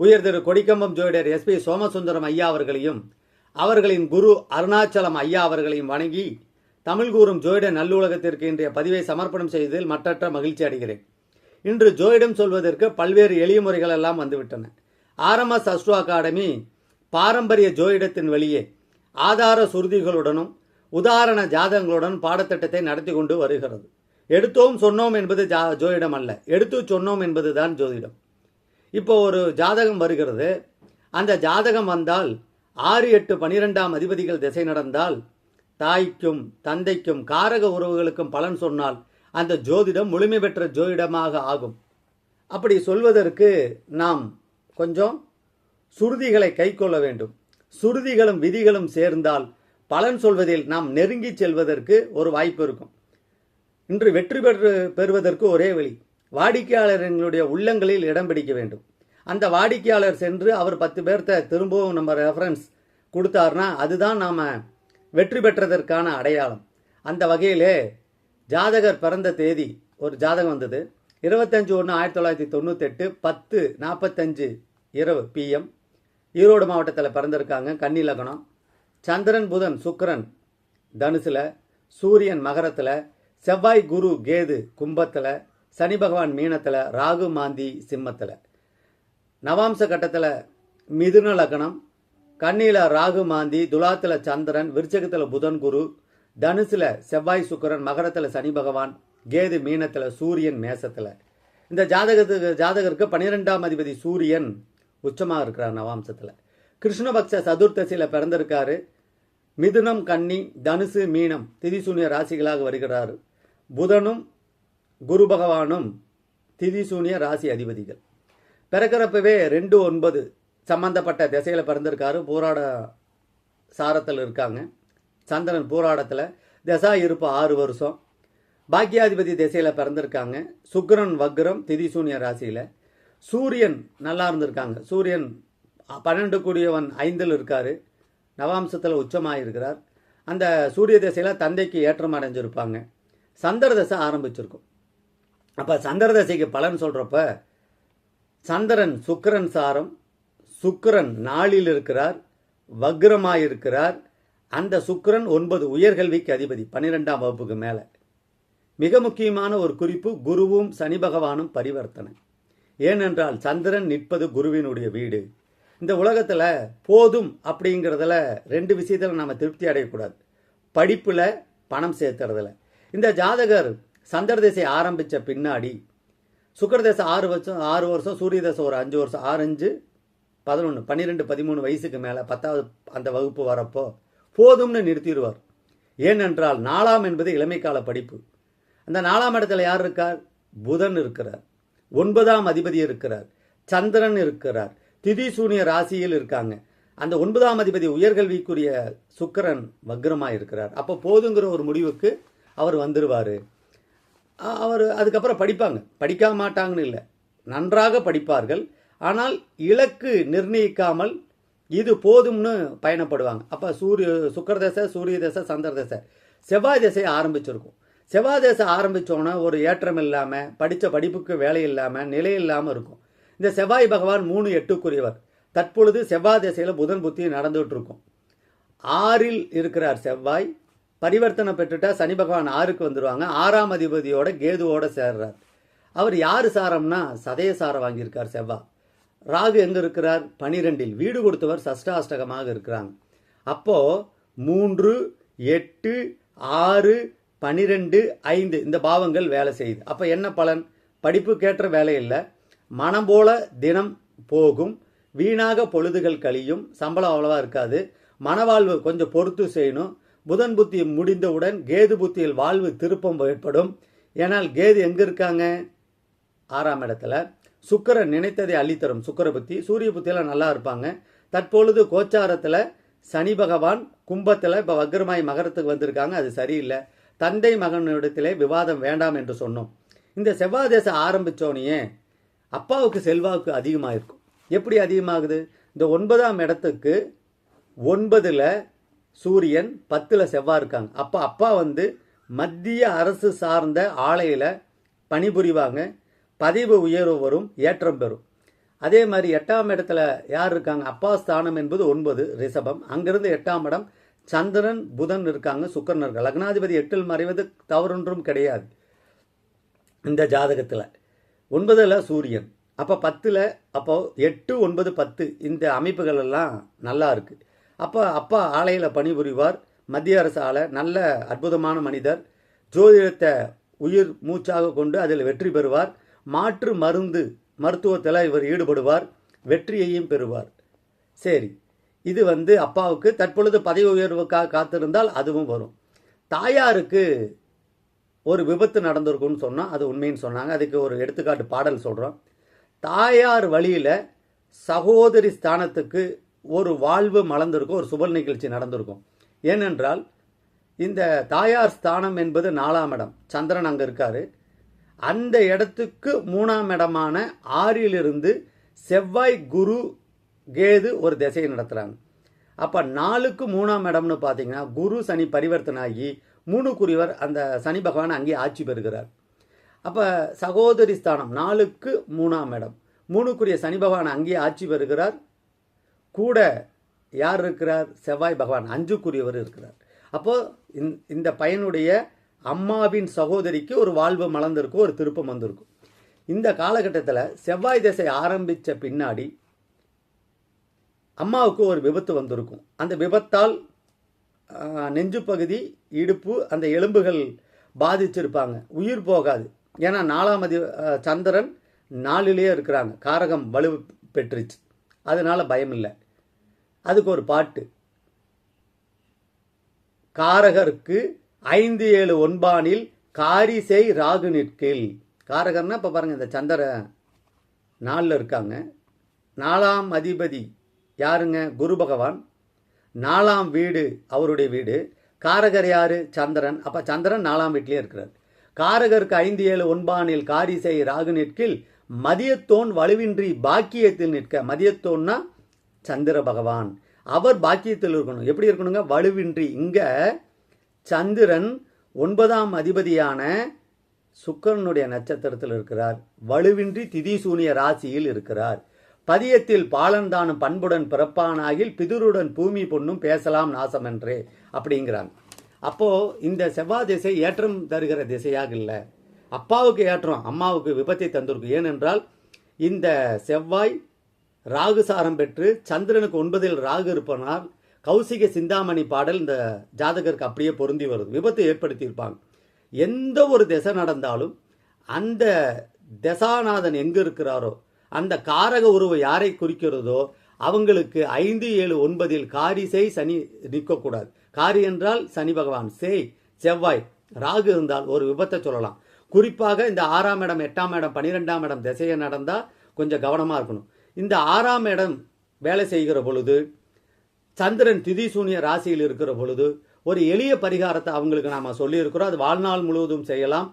உயர் திரு கொடிக்கம்பம் ஜோதிடர் எஸ்பி சோமசுந்தரம் ஐயா அவர்களையும் அவர்களின் குரு அருணாச்சலம் ஐயா அவர்களையும் வணங்கி தமிழ் கூறும் ஜோயிட நல்லுலகத்திற்கு இன்றைய பதிவை சமர்ப்பணம் செய்ததில் மற்றற்ற மகிழ்ச்சி அடைகிறேன். இன்று ஜோயிடம் சொல்வதற்கு பல்வேறு எளிய முறைகள் எல்லாம் வந்துவிட்டன. ஆர்எம்எஸ் அஸ்ட்ரோ அகாடமி பாரம்பரிய ஜோயிடத்தின் வழியே ஆதார சுருதிகளுடனும் உதாரண ஜாதகங்களுடன் பாடத்திட்டத்தை நடத்தி கொண்டு வருகிறது. எடுத்தோம் சொன்னோம் என்பது ஜா ஜோதிடம் அல்ல. எடுத்து சொன்னோம் என்பதுதான் ஜோதிடம். இப்போ ஒரு ஜாதகம் வருகிறது. அந்த ஜாதகம் வந்தால் ஆறு எட்டு பனிரெண்டாம் அதிபதிகள் திசை நடந்தால் தாய்க்கும் தந்தைக்கும் காரக உறவுகளுக்கும் பலன் சொன்னால் அந்த ஜோதிடம் முழுமை பெற்ற ஜோதிடமாக ஆகும். அப்படி சொல்வதற்கு நாம் கொஞ்சம் சுருதிகளை கைக்கொள்ள வேண்டும். சுருதிகளும் விதிகளும் சேர்ந்தால் பலன் சொல்வதில் நாம் நெருங்கி செல்வதற்கு ஒரு வாய்ப்பு இருக்கும். இன்று வெற்றி பெற்று பெறுவதற்கு ஒரே வழி வாடிக்கையாளர்களுடைய உள்ளங்களில் இடம் பிடிக்க வேண்டும். அந்த வாடிக்கையாளர் சென்று அவர் பத்து பேர்த்த திரும்பவும் நம்ம ரெஃபரன்ஸ் கொடுத்தாருனா அதுதான் நாம் வெற்றி பெற்றதற்கான அடையாளம். அந்த வகையிலே ஜாதகர் பிறந்த தேதி ஒரு ஜாதகம் வந்தது. இருபத்தஞ்சு ஒன்று ஆயிரத்தி தொள்ளாயிரத்தி தொண்ணூத்தெட்டு பத்து நாற்பத்தஞ்சு இரவு பிஎம் ஈரோடு மாவட்டத்தில் பிறந்திருக்காங்க கன்னி லக்னம். சந்திரன் புதன் சுக்கரன் தனுசில் சூரியன் மகரத்தில் செவ்வாய் குரு கேது கும்பத்தில் சனி பகவான் மீனத்தில் ராகு மாந்தி சிம்மத்தில். நவாம்ச கட்டத்தில் மிதுன லக்னம் கண்ணியில் ராகு மாந்தி துலாத்தில் சந்திரன் விருச்சகத்தில் புதன் குரு தனுசில் செவ்வாய் சுக்கிரன் மகரத்தில் சனி பகவான் கேது மீனத்தில் சூரியன் மேசத்தில். இந்த ஜாதகத்துக்கு ஜாதகருக்கு பன்னிரெண்டாம் அதிபதி சூரியன் உச்சமாக இருக்கிறார் நவாம்சத்தில். கிருஷ்ணபக்ச சதுர்த்தசியில் பிறந்திருக்காரு. மிதுனம் கன்னி தனுசு மீனம் திதிசூன்ய ராசிகளாக வருகிறார். புதனும் குரு பகவானும் திதிசூனிய ராசி அதிபதிகள். பிறக்கிறப்பவே ரெண்டு ஒன்பது சம்பந்தப்பட்ட திசையில் பிறந்திருக்காரு. போராட சாரத்தில் இருக்காங்க. சந்திரன் போராடத்தில் திசா இருப்பு ஆறு வருஷம். பாக்கியாதிபதி திசையில் பிறந்திருக்காங்க. சுக்கிரன் வக்ரம் திதிசூன்ய ராசியில். சூரியன் நல்லா இருந்திருக்காங்க. சூரியன் பன்னெண்டு கூடியவன் ஐந்தில் இருக்கார். நவாம்சத்தில் உச்சமாக இருக்கிறார் அந்த சூரிய திசையில் தந்தைக்கு ஏற்றம் அடைஞ்சிருப்பாங்க சந்திர தசை ஆரம்பிச்சிருக்கும். அப்போ சந்திர தசைக்கு பலன் சொல்கிறப்ப சந்திரன் சுக்கரன் சாரம் சுக்கரன் நாளில் இருக்கிறார் வக்ரமாக இருக்கிறார். அந்த சுக்கிரன் ஒன்பது உயர்கல்விக்கு அதிபதி பன்னிரெண்டாம் வகுப்புக்கு மேலே. மிக முக்கியமான ஒரு குறிப்பு குருவும் சனி பகவானும் பரிவர்த்தனை. ஏனென்றால் சந்திரன் நிற்பது குருவினுடைய வீடு. இந்த உலகத்தில் போதும் அப்படிங்கிறதுல ரெண்டு விஷயத்தில் நம்ம திருப்தி அடையக்கூடாது. படிப்பில் பணம் சேர்த்துறதுல. இந்த ஜாதகர் சந்திர திசை ஆரம்பித்த பின்னாடி சுக்கர தசை ஆறு வருஷம் ஆறு வருஷம் சூரிய தசை ஒரு அஞ்சு வருஷம் ஆறஞ்சு பதினொன்று பன்னிரெண்டு பதிமூணு வயசுக்கு மேலே பத்தாவது அந்த வகுப்பு வரப்போ போதும்னு நிறுத்திடுவார். ஏனென்றால் நாலாம் என்பது இளமைக்கால படிப்பு. அந்த நாலாம் இடத்துல யார் இருக்கார்? புதன் இருக்கிறார். ஒன்பதாம் அதிபதி இருக்கிறார். சந்திரன் இருக்கிறார். திதிசூனிய ராசியில் இருக்காங்க. அந்த ஒன்பதாம் அதிபதி உயர்கல்விக்குரிய சுக்கிரன் வக்ரமாக இருக்கிறார். அப்போ போதுங்கிற ஒரு முடிவுக்கு அவர் வந்துடுவார் அவர் அதுக்கப்புறம் படிப்பாங்க. படிக்க மாட்டாங்கன்னு இல்லை. நன்றாக படிப்பார்கள். ஆனால் இலக்கு நிர்ணயிக்காமல் இது போதும்னு பயணப்படுவாங்க. அப்போ சூரிய சுக்கர தசை சூரிய தசை சந்திர தசை செவ்வாய் தசை ஆரம்பிச்சிருக்கும். செவ்வாய் தசை ஆரம்பித்தோன்னே ஒரு ஏற்றம் இல்லாமல் படித்த படிப்புக்கு வேலை இல்லாமல் நிலை இல்லாமல் இருக்கும். இந்த செவ்வாய் பகவான் மூணு எட்டுக்குரியவர். தற்பொழுது செவ்வாய் திசையில் புதன் புத்தி நடந்துகிட்டு இருக்கும். ஆறில் இருக்கிறார் செவ்வாய். பரிவர்த்தனை பெற்றுட்டா சனி பகவான் ஆறுக்கு வந்துடுவாங்க ஆறாம் அதிபதியோட கேதுவோட சேர்றார். அவர் யார் சாரம்னா சதய சாரம் வாங்கியிருக்கார் செவ்வா. ராகு எங்கே இருக்கிறார்? பனிரெண்டில். வீடு கொடுத்தவர் சஷ்டாஷ்டகமாக இருக்கிறாங்க. அப்போ மூன்று எட்டு ஆறு பனிரெண்டு ஐந்து இந்த பாவங்கள் வேலை செய்யுது. அப்போ என்ன பலன்? படிப்புக்கேற்ற வேலை இல்லை. மனம் போல தினம் போகும். வீணாக பொழுதுகள் கழியும். சம்பளம் அவ்வளவா இருக்காது. மனவாழ்வு கொஞ்சம் பொறுத்து செய்யணும். புதன் புத்தி முடிந்தவுடன் கேது புத்தியில் வாழ்வு திருப்பம் ஏற்படும். ஏனால் கேது எங்கே இருக்காங்க ஆறாம் இடத்துல. சுக்கரன் நினைத்ததை அள்ளித்தரும். சுக்கர புத்தி சூரிய புத்தியெல்லாம் நல்லா இருப்பாங்க. தற்பொழுது கோச்சாரத்தில் சனி பகவான் கும்பத்தில் இப்போ வக்ரமாய் மகரத்துக்கு வந்திருக்காங்க. அது சரியில்லை. தந்தை மகனிடத்திலே விவாதம் வேண்டாம் என்று சொன்னோம். இந்த செவ்வாய் தேசம் ஆரம்பித்தோனையே அப்பாவுக்கு செல்வாக்கு அதிகமாக இருக்கும் எப்படி அதிகமாகுது? இந்த ஒன்பதாம் இடத்துக்கு ஒன்பதில் சூரியன் பத்தில் செவ்வாய் இருக்காங்க. அப்போ அப்பா வந்து மத்திய அரசு சார்ந்த ஆலையில் பணிபுரிவாங்க. பதிவு உயர்வு வரும் ஏற்றம் பெறும். அதே மாதிரி எட்டாம் இடத்துல யார் இருக்காங்க? அப்பா ஸ்தானம் என்பது ஒன்பது ரிஷபம். அங்கிருந்து எட்டாம் இடம் சந்திரன் புதன் இருக்காங்க சுக்கரன் இருக்காங்க. லக்னாதிபதி எட்டில் மறைவது தவறொன்றும் கிடையாது. இந்த ஜாதகத்தில். ஒன்பதில் சூரியன். அப்போ பத்தில் அப்போ எட்டு ஒன்பது பத்து இந்த அமைப்புகள் எல்லாம் நல்லா இருக்குது அப்போ அப்பா ஆலையில் பணிபுரிவார். மத்திய அரசு ஆலை நல்ல அற்புதமான மனிதர். ஜோதிடத்தை உயிர் மூச்சாக கொண்டு அதில் வெற்றி பெறுவார். மாற்று மருந்து மருத்துவத்தில் இவர் ஈடுபடுவார். வெற்றியையும் பெறுவார். சரி இது வந்து அப்பாவுக்கு தற்பொழுது பதவி உயர்வுக்காக காத்திருந்தால் அதுவும் வரும். தாயாருக்கு ஒரு விபத்து நடந்திருக்கும்னு சொன்னால் அது உண்மைன்னு சொன்னாங்க. அதுக்கு ஒரு எடுத்துக்காட்டு பாடல் சொல்கிறோம் தாயார் வழியில் சகோதரி ஸ்தானத்துக்கு ஒரு வாழ்வு மலர்ந்திருக்கும் ஒரு சுப நிகழ்ச்சி நடந்திருக்கும். ஏனென்றால் இந்த தாயார் ஸ்தானம் என்பது நாலாம் இடம். சந்திரன் அங்கே இருக்காரு. அந்த இடத்துக்கு மூணாம் இடமான ஆறிலிருந்து செவ்வாய் குரு கேது ஒரு திசையை நடத்துகிறாங்க அப்போ நாலுக்கு மூணாம் இடம்னு பார்த்தீங்கன்னா குரு சனி பரிவர்த்தனாகி மூணு மூணுக்குரியவர் அந்த சனி பகவான் அங்கே ஆட்சி பெறுகிறார். அப்போ சகோதரி ஸ்தானம் நாலுக்கு மூணாம் இடம். மூணுக்குரிய சனி பகவான் அங்கே ஆட்சி பெறுகிறார். கூட யார் இருக்கிறார்? செவ்வாய் பகவான். அஞ்சுக்குரியவர் இருக்கிறார். அப்போது இந்த- இந்த பையனுடைய அம்மாவின் சகோதரிக்கு ஒரு வாழ்வு மலர்ந்திருக்கும் ஒரு திருப்பம் வந்திருக்கும். இந்த காலகட்டத்தில் செவ்வாய் திசை ஆரம்பித்த பின்னாடி அம்மாவுக்கு ஒரு விபத்து வந்திருக்கும். அந்த விபத்தால் நெஞ்சு பகுதி இடுப்பு அந்த எலும்புகள் பாதிச்சிருப்பாங்க. உயிர் போகாது. ஏன்னா நாலாம் அதி சந்திரன் நாளிலேயே இருக்கிறாங்க. காரகம் வலு பெற்றுச்சு. அதனால் பயம் இல்லை அதுக்கு ஒரு பாட்டு காரகருக்கு ஐந்து ஏழு ஒன்பானில் காரிசை ராகு நிற்கில். காரகர்னா இப்போ பாருங்கள் இந்த சந்திர நாளில் இருக்காங்க. நாலாம் அதிபதி யாருங்க? குரு பகவான். நாலாம் வீடு அவருடைய வீடு. காரகர் யார்? சந்திரன். அப்போ சந்திரன் நாலாம் வீட்டிலே இருக்கிறார். காரகருக்கு ஐந்து ஏழு ஒன்பானில் காரிசை ராகு நிற்கில் மதியத்தோன் வலுவின்றி பாக்கியத்தில் நிற்க. மதியத்தோன்னா சந்திர பகவான். அவர் பாக்கியத்தில் இருக்கணும். எப்படி இருக்கணுங்க? வலுவின்றி. இங்க சந்திரன் ஒன்பதாம் அதிபதியான சுக்கிரனுடைய நட்சத்திரத்தில் இருக்கிறார். வலுவின்றி திதிசூனிய ராசியில் இருக்கிறார். பதியத்தில் பாலன்தானும் பண்புடன் பிறப்பானாகில் பிதுருடன் பூமி பொண்ணும் பேசலாம் நாசமென்றே அப்படிங்கிறாங்க. அப்போ இந்த செவ்வாய் திசை ஏற்றம் தருகிற திசையாக இல்லை. அப்பாவுக்கு ஏற்றம் அம்மாவுக்கு விபத்தை தந்திருக்கும் ஏனென்றால் இந்த செவ்வாய் ராகு சாரம் பெற்று சந்திரனுக்கு ஒன்பதில் ராகு இருப்பனால் கௌசிக சிந்தாமணி பாடல் இந்த ஜாதகருக்கு அப்படியே பொருந்தி வருது. விபத்து ஏற்படுத்தியிருப்பாங்க. எந்த ஒரு திசை நடந்தாலும் அந்த தசாநாதன் எங்கே இருக்கிறாரோ அந்த காரக உருவை யாரை குறிக்கிறதோ அவங்களுக்கு ஐந்து ஏழு ஒன்பதில் காரி செய் சனி நிற்கக்கூடாது. காரி என்றால் சனி பகவான் சேய் செவ்வாய் ராகு இருந்தால் ஒரு விபத்தை சொல்லலாம். குறிப்பாக இந்த ஆறாம் இடம் எட்டாம் இடம் பன்னிரெண்டாம் இடம் திசையை நடந்தால் கொஞ்சம் கவனமாக இருக்கணும். இந்த ஆறாம் இடம் வேலை செய்கிற பொழுது சந்திரன் திதிசூனிய ராசியில் இருக்கிற பொழுது ஒரு எளிய பரிகாரத்தை அவங்களுக்கு நாம் சொல்லியிருக்கிறோம். அது வாழ்நாள் முழுவதும் செய்யலாம்.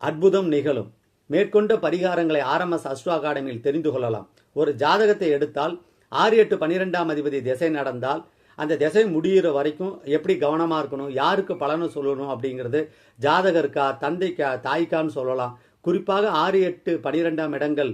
அற்புதம் நிகழும். மேற்கொண்ட பரிகாரங்களை ஆர்எம்எஸ் அஸ்ட்ரோ அகாடமியில் தெரிந்து கொள்ளலாம். ஒரு ஜாதகத்தை எடுத்தால் ஆறு எட்டு பன்னிரெண்டாம் அதிபதி திசை நடந்தால் அந்த திசை முடியிற வரைக்கும் எப்படி கவனமாக இருக்கணும் யாருக்கு பலனை சொல்லணும் அப்படிங்கிறது ஜாதகருக்கா தந்தைக்கா தாய்க்கான்னு சொல்லலாம். குறிப்பாக ஆறு எட்டு பனிரெண்டாம் இடங்கள்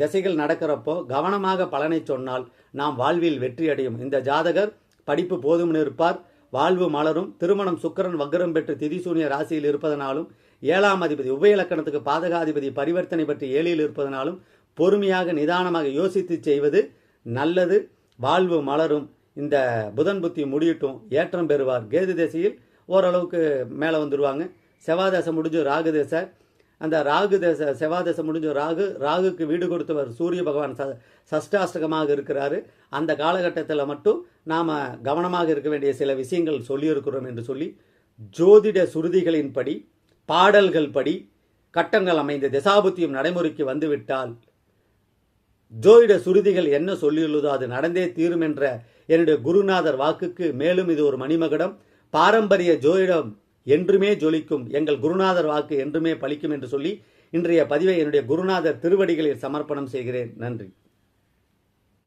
திசைகள் நடக்கிறப்போ கவனமாக பலனை சொன்னால் நாம் வாழ்வில் வெற்றி அடையும். இந்த ஜாதகர் படிப்பு போதும்னு இருப்பார். வாழ்வு மலரும். திருமணம் சுக்கிரன் வக்ரம் பெற்று திதிசூனிய ராசியில் இருப்பதனாலும் ஏழாம் அதிபதி உபயலக்கணத்துக்கு பாதகாதிபதி பரிவர்த்தனை பற்றி ஏழில் இருப்பதனாலும் பொறுமையாக நிதானமாக யோசித்து செய்வது நல்லது. வாழ்வு மலரும். இந்த புதன் புத்தி முடியட்டும். ஏற்றம் பெறுவார். கேது திசையில் ஓரளவுக்கு மேலே வந்துடுவாங்க செவ்வாதசை முடிஞ்சு ராகு தேசை. அந்த ராகு தேச செவ்வாய் தேசம் முடிஞ்ச ராகு ராகுக்கு வீடு கொடுத்தவர் சூரிய பகவான் ச சஷ்டாஷ்டகமாக இருக்கிறாரு. அந்த காலகட்டத்தில் மட்டும் நாம் கவனமாக இருக்க வேண்டிய சில விஷயங்கள் சொல்லியிருக்கிறோம் என்று சொல்லி ஜோதிட சுருதிகளின்படி பாடல்கள் படி கட்டங்கள் அமைந்த திசாபுத்தியும் நடைமுறைக்கு வந்துவிட்டால் ஜோதிட சுருதிகள் என்ன சொல்லியுள்ளதோ அது நடந்தே தீரும் என்ற என்னுடைய குருநாதர் வாக்குக்கு மேலும் இது ஒரு மணிமகுடம். பாரம்பரிய ஜோதிடம் என்றுமே ஜொலிக்கும். எங்கள் குருநாதர் வாக்கு என்றுமே பலிக்கும் என்று சொல்லி இன்றைய பதிவை என்னுடைய குருநாதர் திருவடிகளில் சமர்ப்பணம் செய்கிறேன். நன்றி.